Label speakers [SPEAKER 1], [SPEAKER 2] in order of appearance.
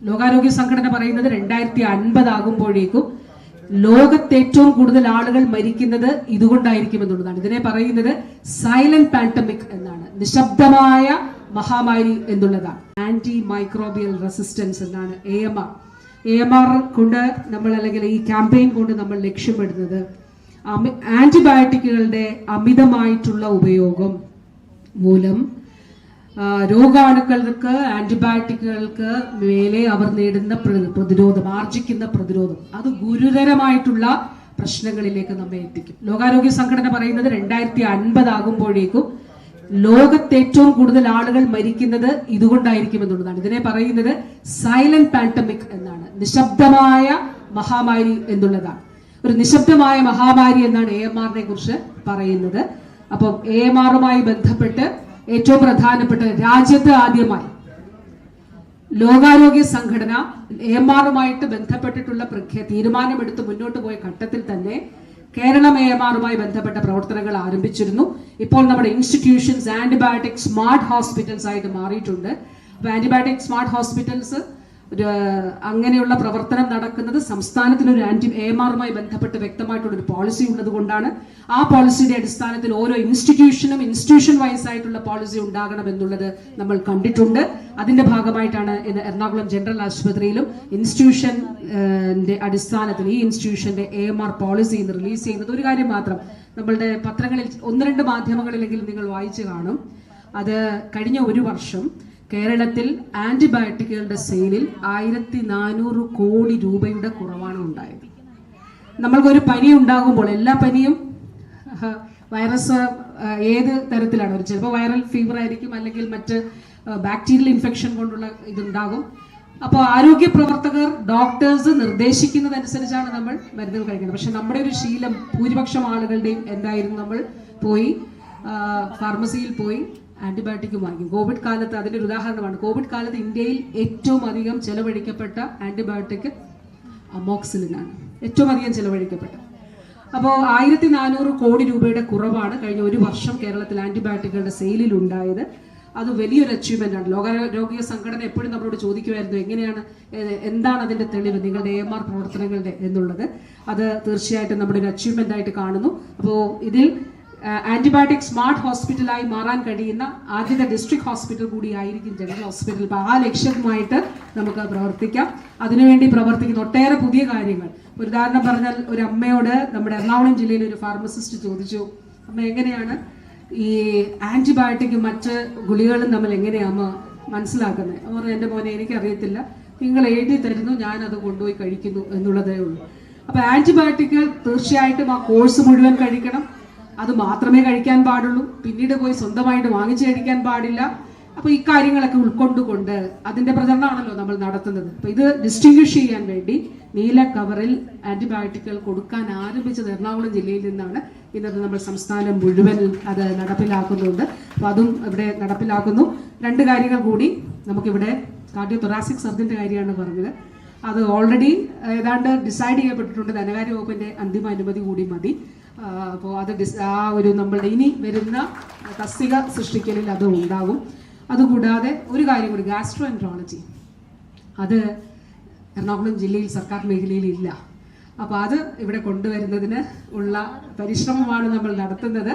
[SPEAKER 1] ലോകാരോഗ്യ സംഘടന പറയുന്നത് രണ്ടായിരത്തി അൻപത് ആകുമ്പോഴേക്കും ലോകത്ത് ഏറ്റവും കൂടുതൽ ആളുകൾ മരിക്കുന്നത് ഇതുകൊണ്ടായിരിക്കും എന്നുള്ളതാണ് ഇതിനെ പറയുന്നത് സൈലന്റ് പാൻഡമിക് എന്നാണ്. നിശബ്ദമായ മഹാമാരി എന്നുള്ളതാണ്. ആന്റി മൈക്രോബിയൽ റെസിസ്റ്റൻസ് എന്നാണ് A M R A M R കൊണ്ട് നമ്മൾ അല്ലെങ്കിൽ ഈ ക്യാമ്പയിൻ കൊണ്ട് നമ്മൾ ലക്ഷ്യമിടുന്നത് ആന്റിബയോട്ടിക്കുകളുടെ അമിതമായിട്ടുള്ള ഉപയോഗം മൂലം രോഗാണുക്കൾക്ക് ആന്റിബയോട്ടിക്കുകൾക്ക് മേലെ അവർ നേടുന്ന പ്ര- പ്രതിരോധം ആർജിക്കുന്ന പ്രതിരോധം. അത് ഗുരുതരമായിട്ടുള്ള പ്രശ്നങ്ങളിലേക്ക് നമ്മെ എത്തിക്കും. ലോകാരോഗ്യ സംഘടന പറയുന്നത് രണ്ടായിരത്തി അൻപത് ആകുമ്പോഴേക്കും ലോകത്ത് ഏറ്റവും കൂടുതൽ ആളുകൾ മരിക്കുന്നത് ഇതുകൊണ്ടായിരിക്കും എന്നുള്ളതാണ്. ഇതിനെ പറയുന്നത് സൈലന്റ് പാൻഡമിക് എന്നാണ്. നിശബ്ദമായ മഹാമാരി എന്നുള്ളതാണ്. ഒരു നിശബ്ദമായ മഹാമാരി എന്നാണ് എ എം ആറിനെ കുറിച്ച് പറയുന്നത്. അപ്പം എ എം ആറുമായി ബന്ധപ്പെട്ട് ഏറ്റവും പ്രധാനപ്പെട്ട രാജ്യത്ത് ആദ്യമായി ലോകാരോഗ്യ സംഘടന എം ആറുമായിട്ട് ബന്ധപ്പെട്ടിട്ടുള്ള പ്രഖ്യ തീരുമാനമെടുത്ത് മുന്നോട്ട് പോയ ഘട്ടത്തിൽ തന്നെ കേരളം എ ആറുമായി ബന്ധപ്പെട്ട പ്രവർത്തനങ്ങൾ ആരംഭിച്ചിരുന്നു. ഇപ്പോൾ നമ്മുടെ ഇൻസ്റ്റിറ്റ്യൂഷൻസ് ആന്റിബയോട്ടിക് സ്മാർട്ട് ഹോസ്പിറ്റൽസ് ആയിട്ട് മാറിയിട്ടുണ്ട്. അപ്പൊ ആന്റിബയോട്ടിക് സ്മാർട്ട് ഹോസ്പിറ്റൽസ് ഒരു അങ്ങനെയുള്ള പ്രവർത്തനം നടക്കുന്നത് സംസ്ഥാനത്തിനൊരു ആന്റി എ മാറുമായി ബന്ധപ്പെട്ട് വ്യക്തമായിട്ടുള്ള ഒരു പോളിസി ഉള്ളത് കൊണ്ടാണ്. ആ പോളിസിയുടെ അടിസ്ഥാനത്തിൽ ഓരോ ഇൻസ്റ്റിറ്റ്യൂഷനും ഇൻസ്റ്റിറ്റ്യൂഷൻ വൈസ് ആയിട്ടുള്ള പോളിസി ഉണ്ടാകണം എന്നുള്ളത് നമ്മൾ കണ്ടിട്ടുണ്ട്. അതിന്റെ ഭാഗമായിട്ടാണ് എറണാകുളം ജനറൽ ആശുപത്രിയിലും ഇൻസ്റ്റിറ്റ്യൂഷന്റെ അടിസ്ഥാനത്തിൽ ഈ ഇൻസ്റ്റിറ്റ്യൂഷന്റെ എ ആർ പോളിസി ഇന്ന് റിലീസ് ചെയ്യുന്നത്. ഒരു കാര്യം മാത്രം നമ്മളുടെ പത്രങ്ങളിൽ ഒന്ന് രണ്ട് മാധ്യമങ്ങളിലെങ്കിലും നിങ്ങൾ വായിച്ചു കാണും. അത് കഴിഞ്ഞ ഒരു വർഷം കേരളത്തിൽ ആന്റിബയോട്ടിക്കുകളുടെ സെയിലിൽ ആയിരത്തി നാനൂറ് കോടി രൂപയുടെ കുറവാണ് ഉണ്ടായത്. നമ്മൾക്കൊരു പനി ഉണ്ടാകുമ്പോൾ എല്ലാ പനിയും വൈറസ് ഏത് തരത്തിലാണ് ഒരു ചിലപ്പോൾ വൈറൽ ഫീവർ ആയിരിക്കും അല്ലെങ്കിൽ മറ്റ് ബാക്ടീരിയൽ ഇൻഫെക്ഷൻ കൊണ്ടുള്ള ഇതുണ്ടാകും. അപ്പോൾ ആരോഗ്യ പ്രവർത്തകർ ഡോക്ടേഴ്സ് നിർദ്ദേശിക്കുന്നതനുസരിച്ചാണ് നമ്മൾ മരുന്നുകൾ കഴിക്കുന്നത്. പക്ഷെ നമ്മുടെ ഒരു ശീലം ഭൂരിപക്ഷം ആളുകളുടെയും എന്തായിരുന്നു നമ്മൾ പോയി ഫാർമസിയിൽ പോയി ആന്റിബയോട്ടിക് വാങ്ങിക്കും. കോവിഡ് കാലത്ത് അതിന്റെ ഒരു ഉദാഹരണമാണ്. കോവിഡ് കാലത്ത് ഇന്ത്യയിൽ ഏറ്റവും അധികം ചെലവഴിക്കപ്പെട്ട ആന്റിബയോട്ടിക് അമോക്സിലിനാണ് ഏറ്റവും അധികം ചെലവഴിക്കപ്പെട്ട. അപ്പോൾ ആയിരത്തി നാനൂറ് കോടി രൂപയുടെ കുറവാണ് കഴിഞ്ഞ ഒരു വർഷം കേരളത്തിൽ ആന്റിബയോട്ടിക്കുകളുടെ സെയിലിൽ ഉണ്ടായത്. അത് വലിയൊരു അച്ചീവ്മെന്റ് ആണ്. ലോകാരോഗ്യ സംഘടന എപ്പോഴും നമ്മളോട് ചോദിക്കുമായിരുന്നു എങ്ങനെയാണ് എന്താണ് അതിന്റെ തെളിവ്? നിങ്ങളുടെ എം ആർ പ്രവർത്തനങ്ങളുടെ എന്നുള്ളത്. അത് തീർച്ചയായിട്ടും നമ്മുടെ ഒരു അച്ചീവ്മെന്റ് ആയിട്ട് കാണുന്നു. അപ്പോൾ ഇതിൽ ആന്റിബയോട്ടിക് സ്മാർട്ട് ഹോസ്പിറ്റലായി മാറാൻ കഴിയുന്ന ആദ്യത്തെ ഡിസ്ട്രിക്ട് ഹോസ്പിറ്റൽ കൂടി ആയിരിക്കും ജനറൽ ഹോസ്പിറ്റൽ. അപ്പോൾ ആ ലക്ഷ്യവുമായിട്ട് നമുക്ക് പ്രവർത്തിക്കാം. അതിനുവേണ്ടി പ്രവർത്തിക്കുന്ന ഒട്ടേറെ പുതിയ കാര്യങ്ങൾ. ഒരു ഉദാഹരണം പറഞ്ഞാൽ ഒരു അമ്മയോട് നമ്മുടെ എറണാകുളം ജില്ലയിലെ ഒരു ഫാർമസിസ്റ്റ് ചോദിച്ചു അമ്മ എങ്ങനെയാണ് ഈ ആന്റിബയോട്ടിക്കും മറ്റ് ഗുളികകളും നമ്മൾ എങ്ങനെയാണ് മനസ്സിലാക്കുന്നത് അവർ എന്റെ മോനെ എനിക്കറിയത്തില്ല. നിങ്ങൾ എഴുതി തരുന്നു ഞാനത് കൊണ്ടുപോയി കഴിക്കുന്നു എന്നുള്ളതേ ഉള്ളൂ. അപ്പോൾ ആന്റിബയോട്ടിക് തീർച്ചയായിട്ടും ആ കോഴ്സ് മുഴുവൻ കഴിക്കണം. അത് മാത്രമേ കഴിക്കാൻ പാടുള്ളൂ. പിന്നീട് പോയി സ്വന്തമായിട്ട് വാങ്ങിച്ചു കഴിക്കാൻ പാടില്ല. അപ്പൊ ഈ കാര്യങ്ങളൊക്കെ ഉൾക്കൊണ്ടുകൊണ്ട് അതിന്റെ പ്രചരണമാണല്ലോ നമ്മൾ നടത്തുന്നത്. അപ്പൊ ഇത് ഡിസ്റ്റിങ്വിഷ് ചെയ്യാൻ വേണ്ടി നീല കവറിൽ ആന്റിബയോട്ടിക്കുകൾ കൊടുക്കാൻ ആരംഭിച്ചത് എറണാകുളം ജില്ലയിൽ നിന്നാണ്. ഇന്നത് നമ്മൾ സംസ്ഥാനം മുഴുവൻ അത് നടപ്പിലാക്കുന്നുണ്ട്. അപ്പൊ അതും ഇവിടെ നടപ്പിലാക്കുന്നു. രണ്ട് കാര്യങ്ങൾ കൂടി നമുക്കിവിടെ കാർഡിയോ തൊറാസിക് സർജന്റെ കാര്യമാണ് പറഞ്ഞത്. അത് ഓൾറെഡി ഏതാണ്ട് ഡിസൈഡ് ചെയ്യപ്പെട്ടിട്ടുണ്ട്. ധനകാര്യ വകുപ്പിന്റെ അന്തിമ അനുമതി കൂടി മതി. അപ്പോൾ അത് ഡിസ് ആ ഒരു നമ്മളുടെ ഇനി വരുന്ന തസ്തിക സൃഷ്ടിക്കലിൽ അത് ഉണ്ടാകും. അതുകൂടാതെ ഒരു കാര്യം കൂടി ഗാസ്ട്രോ എൻട്രോളജി അത് എറണാകുളം ജില്ലയിൽ സർക്കാർ മേഖലയിൽ ഇല്ല. അപ്പോൾ അത് ഇവിടെ കൊണ്ടുവരുന്നതിന് ഉള്ള പരിശ്രമമാണ് നമ്മൾ നടത്തുന്നത്.